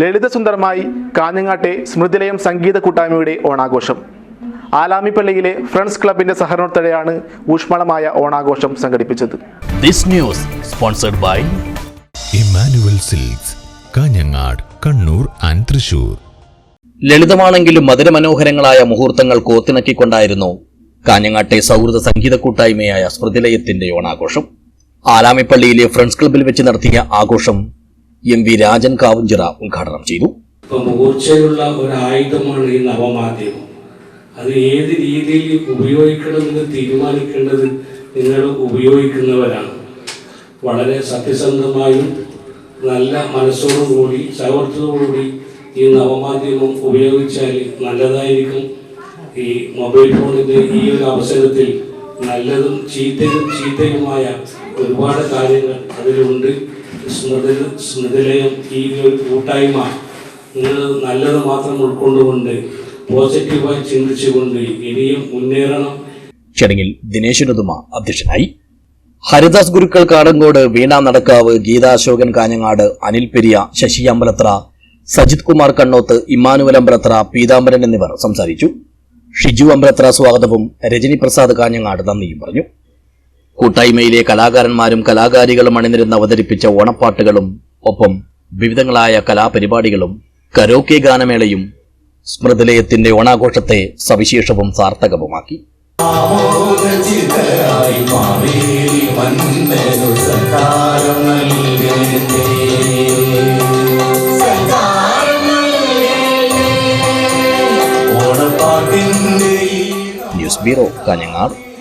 ലളിതസുന്ദരമായി കാഞ്ഞങ്ങാട്ടെ സ്മൃതിലയം സംഗീത കൂട്ടായ്മയുടെ ഓണാഘോഷം. ആലാമിപ്പള്ളിയിലെ ഫ്രണ്ട്സ് ക്ലബിന്റെ സഹകരണത്തോടെയാണ് ഊഷ്മളമായ ഓണാഘോഷം സംഘടിപ്പിച്ചത്. This news sponsored by Emmanuel Silks Kanhangad Kannur and Thrissur. ലളിതമാണെങ്കിലും മധുരമനോഹരങ്ങളായ മുഹൂർത്തങ്ങൾ കോത്തിണക്കിക്കൊണ്ടായിരുന്നു കാഞ്ഞങ്ങാട്ടെ സൗഹൃദ സംഗീത കൂട്ടായ്മയായ സ്മൃതിലയത്തിന്റെ ഓണാഘോഷം. ആലാമിപ്പള്ളിയിലെ ഫ്രണ്ട്സ് ക്ലബിൽ വെച്ച് നടത്തിയ ആഘോഷം എം വി രാജൻ കാവുഞ്ചിറ ഉദ്ഘാടനം ചെയ്തു. മൂർച്ചയുള്ള ഒരു ആയുധമാണ് ഈ നവമാധ്യമം. അത് ഏത് രീതിയിൽ ഉപയോഗിക്കണമെന്ന് തീരുമാനിക്കേണ്ടത് നിങ്ങൾ ഉപയോഗിക്കുന്നവരാണ്. വളരെ സത്യസന്ധമായും നല്ല മനസ്സോടുകൂടി സൗഹൃദത്തോടുകൂടി ഈ നവമാധ്യമം ഉപയോഗിച്ചാൽ നല്ലതായിരിക്കും. ഈ മൊബൈൽ ഫോണിന്റെ ഈ ഒരു അവസരത്തിൽ നല്ലതും ചീത്തയും ചീത്തയുമായ ഒരുപാട് കാര്യങ്ങൾ അതിലുണ്ട്. സ്മൃതി സ്മൃതിലയം ഈ ഒരു കൂട്ടായ്മ. നിങ്ങൾ നല്ലത് മാത്രം ഉൾക്കൊണ്ടുകൊണ്ട് പോസിറ്റീവായി ചിന്തിച്ചുകൊണ്ട് ഇനിയും മുന്നേറണം. ചടങ്ങിൽ ദിനേശനുതുമ അധ്യക്ഷനായി. ഹരിദാസ് ഗുരുക്കൾ കാടങ്കോട് വീണ നടക്കാവ് ഗീതാശോകൻ കാഞ്ഞങ്ങാട് അനിൽ പെരിയ ശശി അമ്പലത്ര സജിത് കുമാർ കണ്ണോത്ത് ഇമ്മാനുവൽ അമ്പലത്ര പീതാംബരൻ എന്നിവർ സംസാരിച്ചു. ഷിജു അമ്പലത്ര സ്വാഗതവും രജനി പ്രസാദ് കാഞ്ഞങ്ങാട് നന്ദിയും പറഞ്ഞു. കൂട്ടായ്മയിലെ കലാകാരന്മാരും കലാകാരികളും അണിനിരുന്ന് അവതരിപ്പിച്ച ഓണപ്പാട്ടുകളും ഒപ്പം വിവിധങ്ങളായ കലാപരിപാടികളും കരോക്കെ ഗാനമേളയും സ്മൃതിലയത്തിന്റെ ഓണാഘോഷത്തെ സവിശേഷവും സാർത്ഥകവുമാക്കി. News bureau Kanhangad.